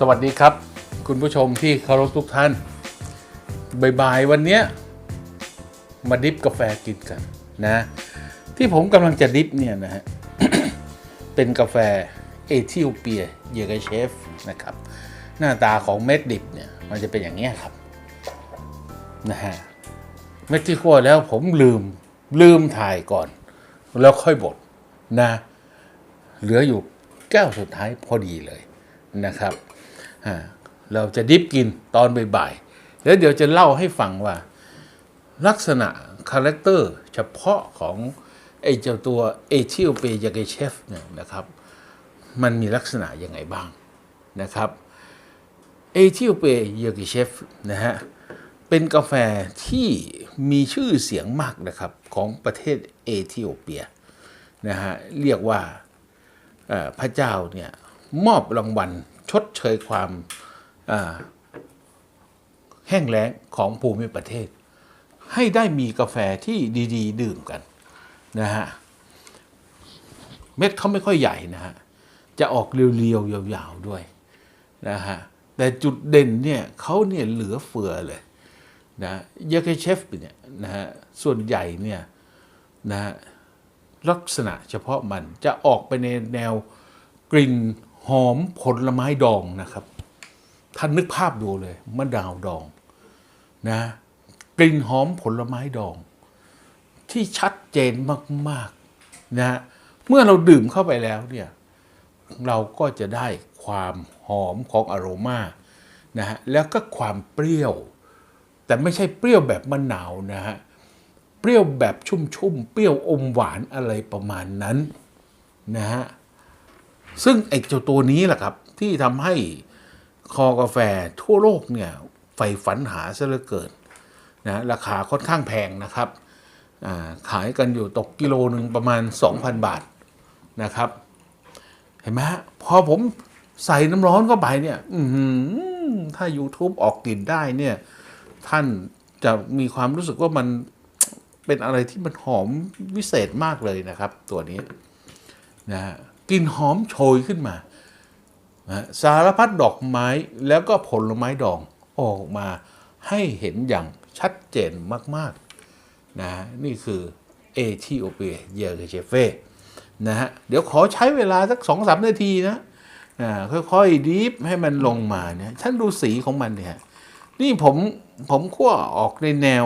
สวัสดีครับ คุณผู้ชมที่เคารพทุกท่านบ่ายๆวันเนี้ยมาดิฟกาแฟกินกันนะ ที่ผมกำลังจะดิฟเนี่ยนะฮะ เป็นกาแฟเอธิโอเปียเยเกเชฟนะครับ หน้าตาของเม็ดดิบเนี่ยมันจะเป็นอย่างนี้ครับนะฮะเม็ดที่คั่วแล้วผมลืมลืมถ่ายก่อน แล้วค่อยบดนะ เหลืออยู่แก้วสุดท้ายพอดีเลยนะครับ เราจะดิฟกินตอนบ่ายๆแล้วเดี๋ยวจะเล่าให้ฟังว่า ลักษณะคาแรคเตอร์เฉพาะของไอ้เจ้าตัวเอทิโอเปียยาเกเชฟเนี่ยนะครับ มันมีลักษณะยังไงบ้างนะครับเอทิโอเปียยาเกเชฟนะฮะเป็นกาแฟที่มีชื่อเสียงมากนะครับของประเทศเอธิโอเปียนะฮะเรียกว่าพระเจ้าเนี่ยมอบรางวัล ชดเชยความแห้งแล้งของภูมิประเทศ ให้ได้มีกาแฟที่ดี ๆ ดื่มกันนะฮะเม็ดเขาไม่ค่อยใหญ่นะฮะจะออกเรียวๆยาวๆด้วยนะฮะแต่จุดเด่นเนี่ยเขาเนี่ยเหลือเฟือเลยนะยาเกเชฟเนี่ยนะฮะส่วนใหญ่เนี่ยนะฮะลักษณะเฉพาะมันจะออกไปในแนวกลิ่น หอมผลไม้ดองนะครับ ท่านนึกภาพดูเลยมะนาวดองนะกลิ่นหอมผลไม้ดอง ที่ชัดเจนมากๆนะเมื่อเราดื่มเข้าไปแล้วเนี่ยเราก็จะได้ความหอมของอโรมานะฮะแล้วก็ความเปรี้ยว แต่ไม่ใช่เปรี้ยวแบบมะนาวนะฮะเปรี้ยวแบบชุ่มๆเปรี้ยวอมหวานอะไรประมาณนั้นนะฮะ ซึ่งไอ้เจ้าตัวนี้แหละครับ ที่ทำให้คอกาแฟทั่วโลกเนี่ยใฝ่ฝันหาซะเหลือเกินนะราคาค่อนข้างแพงนะครับขายกันอยู่ตกกิโลหนึ่งประมาณ 2,000 บาทนะครับ เห็นไหมฮะพอผมใส่น้ำร้อนเข้าไปเนี่ยถ้า YouTube ออกกลิ่นได้เนี่ย ท่านจะมีความรู้สึกว่ามันเป็นอะไรที่มันหอมวิเศษมากเลยนะครับ ตัวนี้นะฮะ กลิ่นหอมโชยขึ้นมานะสารพัดดอกไม้แล้วก็ผลไม้ดองออกมาให้เห็นอย่างชัดเจนมากๆนะฮะนี่คือเอธิโอเปียเยอร์เกเชเฟ่นะฮะเดี๋ยวขอใช้เวลาสักสองสามนาทีนะอ่าค่อยๆดีฟให้มันลงมาเนี่ยท่านดูสีของมันเนี่ยนี่ผมผมคั่วออกในแนว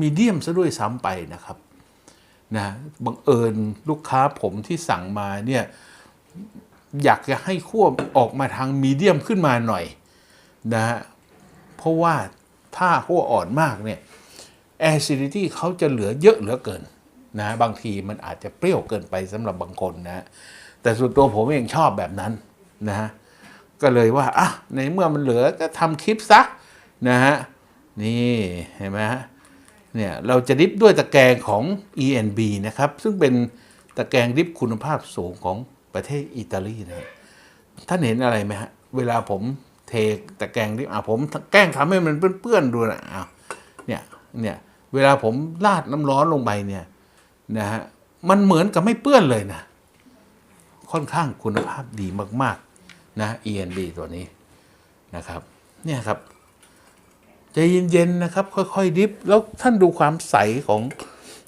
มีเดียมซะด้วยซ้ำไปนะครับ นะบังเอิญลูกค้าผมที่สั่งมาเนี่ยอยากจะให้คั่วออกมาทางมีเดียมขึ้นมาหน่อยนะฮะเพราะว่าถ้าคั่วอ่อนมากเนี่ย acidity เขาจะเหลือเยอะเหลือเกินนะบางทีมันอาจจะเปรี้ยวเกินไปสำหรับบางคนนะแต่ส่วนตัวผมเองชอบแบบนั้นนะฮะก็เลยว่าอะในเมื่อมันเหลือก็ทำคลิปซะนะฮะนี่เห็นไหมฮะ เนี่ยเราจะดิฟด้วยตะแกรงของ ENB นะครับ ซึ่งเป็นตะแกรงดิฟคุณภาพสูงของประเทศอิตาลีนะท่านเห็นอะไรไหมฮะ เวลาผมเทตะแกรงดิฟอะผมแกล้งทำให้มันเปื้อนๆดูนะอ้าวเนี่ยเนี่ยเวลาผมราดน้ำร้อนลงไปเนี่ยนะฮะมันเหมือนกับไม่เปื้อนเลยนะ ค่อนข้างคุณภาพดีมากๆนะ ENB ตัวนี้นะครับ เนี่ยครับ ใจเย็นๆนะครับ ค่อยๆดิฟแล้วท่านดูความใสของ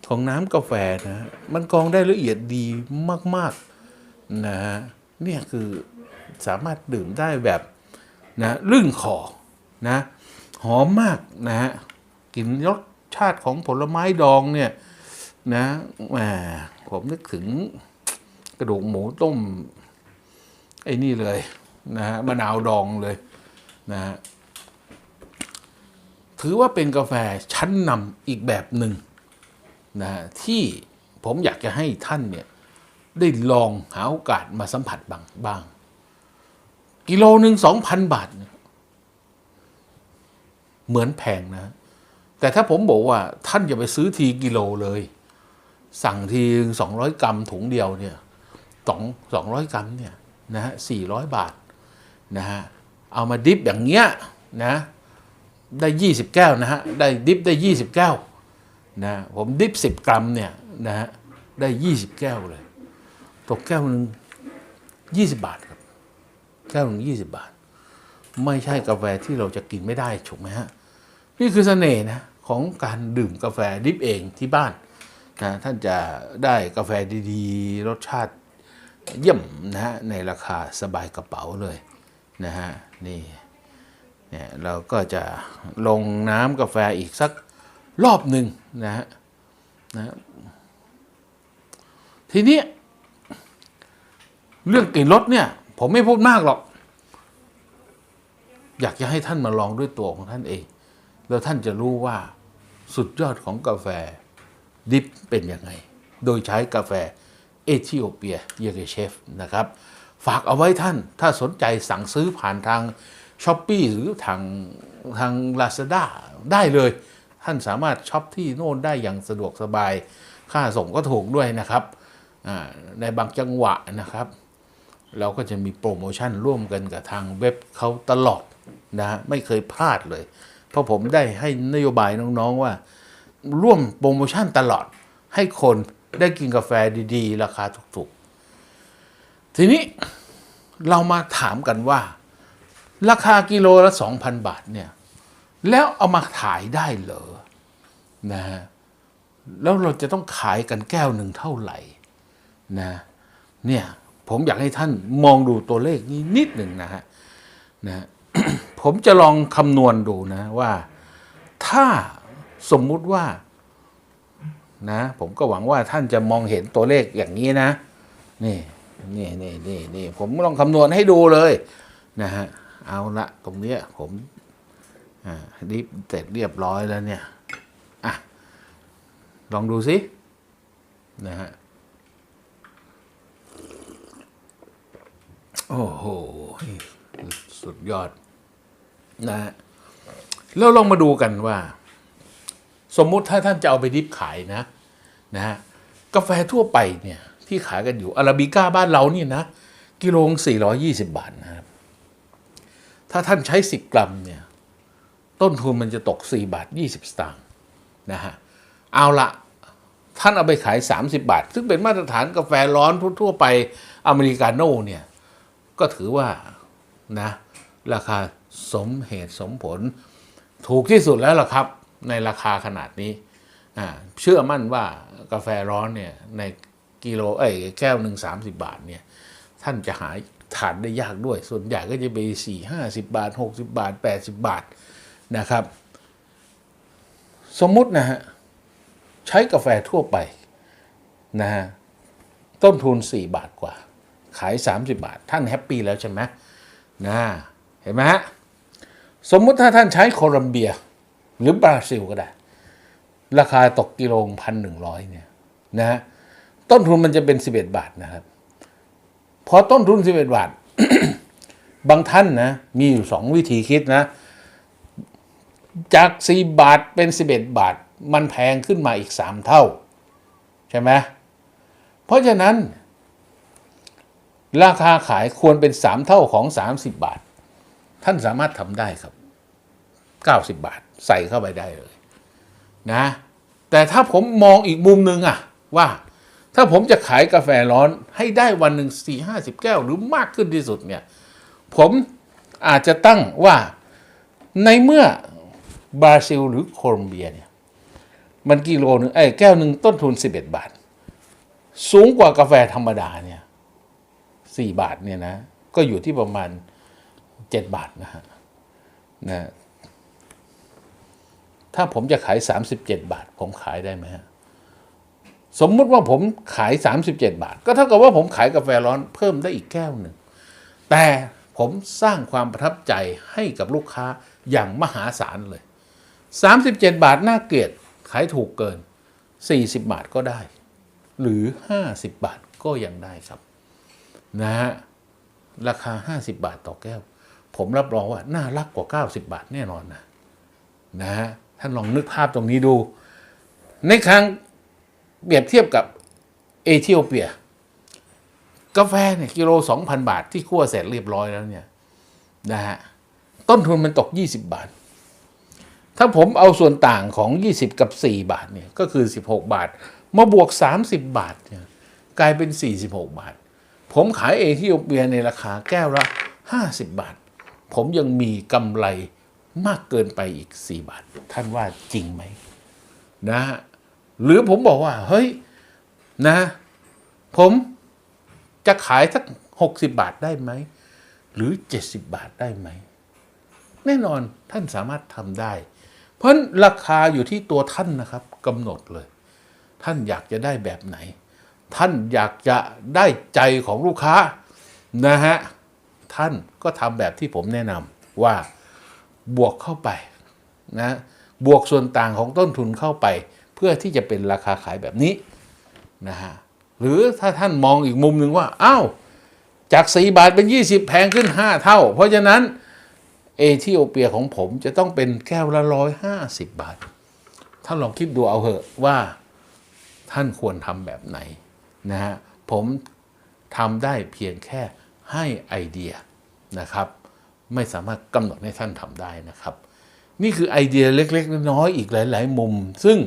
ของน้ำกาแฟนะมันกรองได้ละเอียดดีมากๆนะฮะเนี่ยคือสามารถดื่มได้แบบนะลื่นคอนะหอมมากนะฮะกลิ่นรสชาติของผลไม้ดองเนี่ยนะแหมผมนึกถึงกระดูกหมูต้มไอ้นี่เลยนะฮะมะนาวดองเลยนะฮะ ถือว่าเป็นกาแฟชั้นนำอีกแบบหนึ่งนะฮะที่ผมอยากจะให้ท่านเนี่ยได้ลองหาโอกาสมาสัมผัสบ้างบาง กิโลหนึ่งสองพันบาท เหมือนแพงนะ แต่ถ้าผมบอกว่าท่านอย่าไปซื้อทีกิโลเลย สั่งทีสองร้อยกรัมถุงเดียวเนี่ยสองสองร้อยกรัมเนี่ยนะฮะสี่ร้อยบาทนะฮะเอามาดิฟอย่างเงี้ยนะ ได้ยี่สิบแก้วนะฮะ ได้ดิฟได้ยี่สิบแก้วนะผมดิฟสิบกรัมเนี่ยนะฮะ ได้ยี่สิบแก้วเลย ตกแก้วหนึ่งยี่สิบบาทครับ แก้วหนึ่งยี่สิบาท ไม่ใช่กาแฟที่เราจะกินไม่ได้ถูกไหมฮะ นี่คือเสน่ห์นะของการดื่มกาแฟดริบเองที่บ้านนะท่านจะได้กาแฟดีๆ รสชาติเยี่ยมนะฮะในราคาสบายกระเป๋าเลยนะฮะนี่ เนี่ยเราก็จะลงน้ำกาแฟอีกสักรอบหนึ่งนะฮะนะทีนี้เรื่องกลิ่นรสเนี่ย ผมไม่พูดมากหรอก อยากจะให้ท่านมาลองด้วยตัวของท่านเอง แล้วท่านจะรู้ว่าสุดยอดของกาแฟดิฟเป็นยังไง โดยใช้กาแฟเอธิโอเปียเยเกเชฟนะครับ ฝากเอาไว้ท่านถ้าสนใจสั่งซื้อผ่านทาง ช้อปปีหรือทางทาง Lazada ได้เลย ท่านสามารถช็อปที่โน่นได้อย่างสะดวกสบาย ค่าส่งก็ถูกด้วยนะครับในบางจังหวะนะครับ เราก็จะมีโปรโมชั่นร่วมกันกับทางเว็บเขาตลอดนะไม่เคยพลาดเลย เพราะผมได้ให้นโยบายน้องๆว่า ร่วมโปรโมชั่นตลอด ให้คนได้กินกาแฟดีๆ ราคาถูกๆ ทีนี้เรามาถามกันว่า ราคากิโลละ 2,000 บาทเนี่ยแล้วเอามาขายได้เหรอนะฮะแล้วเราจะต้องขายกันแก้วหนึ่งเท่าไหร่นะเนี่ยผมอยากให้ท่านมองดูตัวเลขนี้นิดหนึ่งนะฮะนะผมจะลองคำนวณดูนะว่าถ้าสมมุติว่านะผมก็หวังว่าท่านจะมองเห็นตัวเลขอย่างนี้นะนี่นี่นี่นี่นี่ผมลองคำนวณให้ดูเลยนะฮะ เอาละตรงเนี้ยผมรีบเสร็จเรียบร้อยแล้วเนี่ยอะลองดูสินะฮะโอ้โหสุดยอดนะฮะแล้วลองมาดูกันว่า สมมุติถ้าท่านจะเอาไปดิฟขายนะนะฮะกาแฟทั่วไปเนี่ยที่ขายกันอยู่อาราบิก้าบ้านเรานี่นะ กิโลสี่ร้อยี่สิบบาทนะครับ ถ้าท่านใช้สิบกรัมเนี่ยต้นทุนมันจะตกสี่บาทยี่สิบตางค์นะฮะเอาละท่านเอาไปขาย 30 บาท ซึ่งเป็นมาตรฐานกาแฟร้อนทั่วไปอเมริกาโน่เนี่ยก็ถือว่านะราคาสมเหตุสมผล ถูกที่สุดแล้วล่ะครับ ในราคาขนาดนี้เชื่อมั่นว่ากาแฟร้อนเนี่ยในกิโลเอ้ยแก้วหนึ่งสามสิบบาทเนี่ยท่านจะหา ทานได้ยากด้วย ส่วนใหญ่ก็จะไปสี่ห้าสิบบาทหกสิบบาทแปดสิบบาทนะครับ สมมุตินะฮะใช้กาแฟทั่วไปนะฮะต้นทุน 4 บาทกว่า ขาย 30 บาท ท่านแฮปปี้แล้วใช่ไหมนะเห็นไหมฮะสมมุติถ้าท่านใช้โคลัมเบีย หรือบราซิลก็ได้ ราคาตกกิโลพันหนึ่งร้อยเนี่ยนะฮะต้นทุนมันจะเป็น 11 บาทนะครับ พอต้นทุน 11 บาท บางท่านนะ มีอยู่ 2 วิธีคิดนะ จาก 4 บาทเป็น 11 บาท มันแพงขึ้นมาอีก 3 เท่า ใช่ไหมเพราะฉะนั้น ราคาขายควรเป็น 3 เท่าของ 30 บาท ท่านสามารถทำได้ครับ 90 บาท ใส่เข้าไปได้เลยนะ แต่ถ้าผมมองอีกมุมหนึ่งอะว่า ถ้าผมจะขายกาแฟร้อนให้ได้วันหนึ่งสี่ห้าสิบแก้วหรือมากขึ้นที่สุดเนี่ย ผมอาจจะตั้งว่าในเมื่อบราซิลหรือโคลอมเบียเนี่ย มันกิโลหนึ่งไอ้แก้วหนึ่งต้นทุน 11 บาท สูงกว่ากาแฟธรรมดาเนี่ยสี่บาทเนี่ยนะ ก็อยู่ที่ประมาณ7บาทนะฮะนะถ้าผมจะขาย 37 บาท ผมขายได้ไหมฮะ สมมุติว่าผมขาย 37 บาท ก็เท่ากับว่าผมขายกาแฟร้อนเพิ่มได้อีกแก้วหนึ่ง แต่ผมสร้างความประทับใจให้กับลูกค้าอย่างมหาศาลเลย 37 บาทน่าเกลียดขายถูกเกิน 40 บาทก็ได้ หรือ 50 บาทก็ยังได้ครับนะฮะราคา 50 บาทต่อแก้ว ผมรับรองว่าน่ารักกว่า 90 บาทแน่นอนนะนะฮะท่านลองนึกภาพตรงนี้ดู ในครั้ง เปรียบเทียบกับเอธิโอเปีย กาแฟเนี่ยกิโล2,000บาทที่คั่วเสร็จเรียบร้อยแล้วเนี่ยนะฮะต้นทุนมันตก 20 บาท ถ้าผมเอาส่วนต่างของ 20 กับ 4 บาทเนี่ยก็คือ 16 บาท มาบวก 30 บาทเนี่ยกลายเป็น 46 บาท ผมขายเอธิโอเปียในราคาแก้วละ 50 บาท ผมยังมีกำไรมากเกินไปอีก 4 บาท ท่านว่าจริงไหมนะฮะ หรือผมบอกว่า เฮ้ยนะ ผมจะขายสัก60บาทได้ไหม หรือ70บาทได้ไหม แน่นอนท่านสามารถทำได้ เพราะราคาอยู่ที่ตัวท่านนะครับกำหนดเลย ท่านอยากจะได้แบบไหน ท่านอยากจะได้ใจของลูกค้านะฮะท่านก็ทำแบบที่ผมแนะนำว่าบวกเข้าไปนะบวกส่วนต่างของต้นทุนเข้าไป พื่อที่จะเป็นราคาขายแบบนี้นะฮะหรือถ้าท่านมองอีกมุมหนึ่งว่าอ้าวจาก 4 บาทเป็น 20 แพงขึ้น 5 เท่า เพราะฉะนั้นเอธิโอเปียของผมจะต้องเป็นแก้วละร้อยห้าสิบบาท ท่านลองคิดดูเอาเหอะว่าท่านควรทำแบบไหนนะฮะผมทำได้เพียงแค่ให้ไอเดียนะครับ ไม่สามารถกำหนดให้ท่านทำได้นะครับ นี่คือไอเดียเล็ก ๆ น้อยๆอีกหลาย ๆ มุม ซึ่ง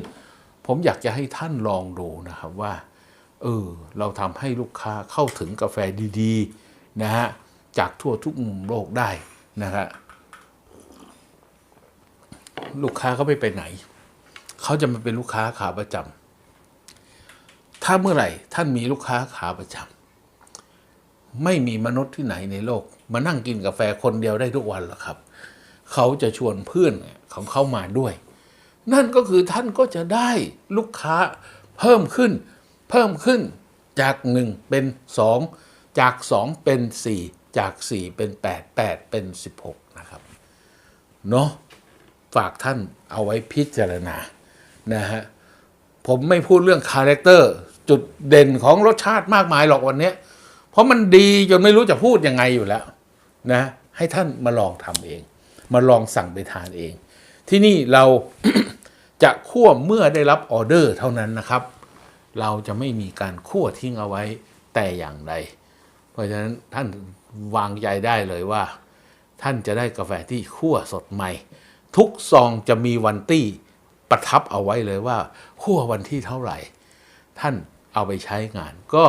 ผมอยากจะให้ท่านลองดูนะครับว่า เออ เราทำให้ลูกค้าเข้าถึงกาแฟดีๆนะฮะจากทั่วทุกมุมโลกได้นะฮะลูกค้าเขาไม่ไปไหน เขาจะมาเป็นลูกค้าขาประจำถ้าเมื่อไหร่ท่านมีลูกค้าขาประจำไม่มีมนุษย์ที่ไหนในโลก มานั่งกินกาแฟคนเดียวได้ทุกวันหรอกครับ เขาจะชวนเพื่อนของเขามาด้วย นั่นก็คือท่านก็จะได้ลูกค้าเพิ่มขึ้น เพิ่มขึ้นจากหนึ่งเป็นสองจากสองเป็นสี่จากสี่เป็นแปดแปดเป็นสิบหกนะครับ เนาะฝากท่านเอาไว้พิจารณา นะฮะ ผมไม่พูดเรื่องคาแรคเตอร์จุดเด่นของรสชาติมากมายหรอกวันนี้ เพราะมันดีจนไม่รู้จะพูดยังไงอยู่แล้ว นะ ให้ท่านมาลองทำเอง มาลองสั่งไปทานเอง ที่นี่เรา จะคั่วเมื่อได้รับออเดอร์เท่านั้นนะครับ เราจะไม่มีการคั่วทิ้งเอาไว้แต่อย่างใด เพราะฉะนั้นท่านวางใจได้เลยว่า ท่านจะได้กาแฟที่คั่วสดใหม่ ทุกซองจะมีวันตี้ประทับเอาไว้เลยว่าคั่ววันที่เท่าไหร่ ท่านเอาไปใช้งาน ก็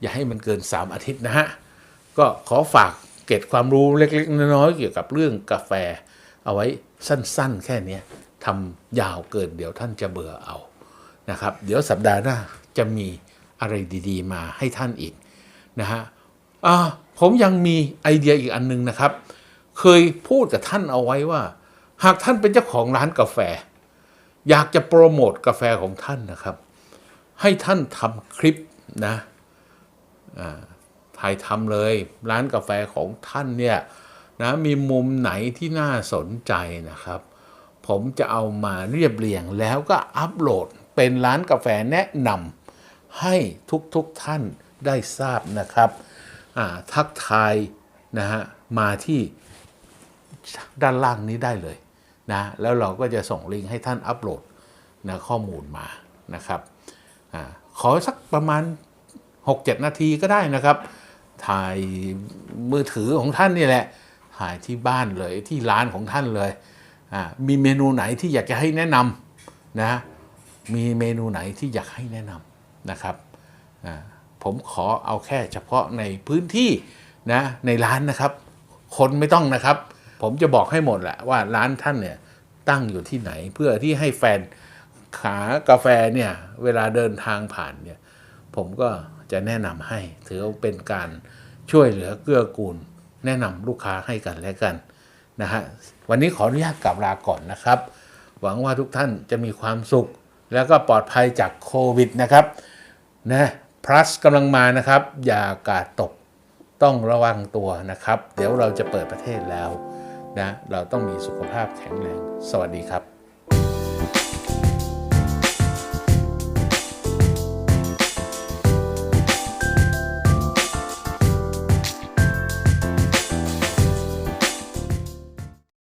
อย่าให้มันเกิน 3 อาทิตย์นะฮะ ก็ขอฝากเกร็ดความรู้เล็ก ๆ น้อยๆเกี่ยวกับเรื่องกาแฟ เอาไว้สั้น ๆ แค่นี้ ทำยาวเกินเดี๋ยวท่านจะเบื่อเอานะครับ เดี๋ยวสัปดาห์หน้าจะมีอะไรดี ๆ มาให้ท่านอีกนะฮะผมยังมีไอเดียอีกอันนึงนะครับ เคยพูดกับท่านเอาไว้ว่า หากท่านเป็นเจ้าของร้านกาแฟ อยากจะโปรโมทกาแฟของท่านนะครับ ให้ท่านทำคลิปนะถ่ายทำเลยร้านกาแฟของท่านเนี่ยนะมีมุมไหนที่น่าสนใจนะครับ ผมจะเอามาเรียบเรียงแล้วก็อัปโหลดเป็นร้านกาแฟแนะนำให้ทุกๆทท่านได้ทราบนะครับทักทายนะฮะมาที่ด้านล่างนี้ได้เลยนะแล้วเราก็จะส่งลิงก์ให้ท่านอัปโหลดนะข้อมูลมานะครับอขอสักประมาณ 6-7 นาทีก็ได้นะครับ ถ่ายมือถือของท่านนี่แหละถ่ายที่บ้านเลยที่ร้านของท่านเลย มีเมนูไหนที่อยากจะให้แนะนำนะ มีเมนูไหนที่อยากให้แนะนำนะครับ ผมขอเอาแค่เฉพาะในพื้นที่นะในร้านนะครับ คนไม่ต้องนะครับ ผมจะบอกให้หมดแหละว่าร้านท่านเนี่ยตั้งอยู่ที่ไหนเพื่อที่ให้แฟนขากาแฟเนี่ยเวลาเดินทางผ่านเนี่ยผมก็จะแนะนำให้ ถือเป็นการช่วยเหลือเกื้อกูล แนะนำลูกค้าให้กันและกันนะฮะ วันนี้ขออนุญาตกลับลาก่อนนะครับ หวังว่าทุกท่านจะมีความสุข แล้วก็ปลอดภัยจากโควิดนะครับนะ plus กำลังมานะครับ อย่ากาดตกต้องระวังตัวนะครับ เดี๋ยวเราจะเปิดประเทศแล้วนะเราต้องมีสุขภาพแข็งแรง สวัสดีครับ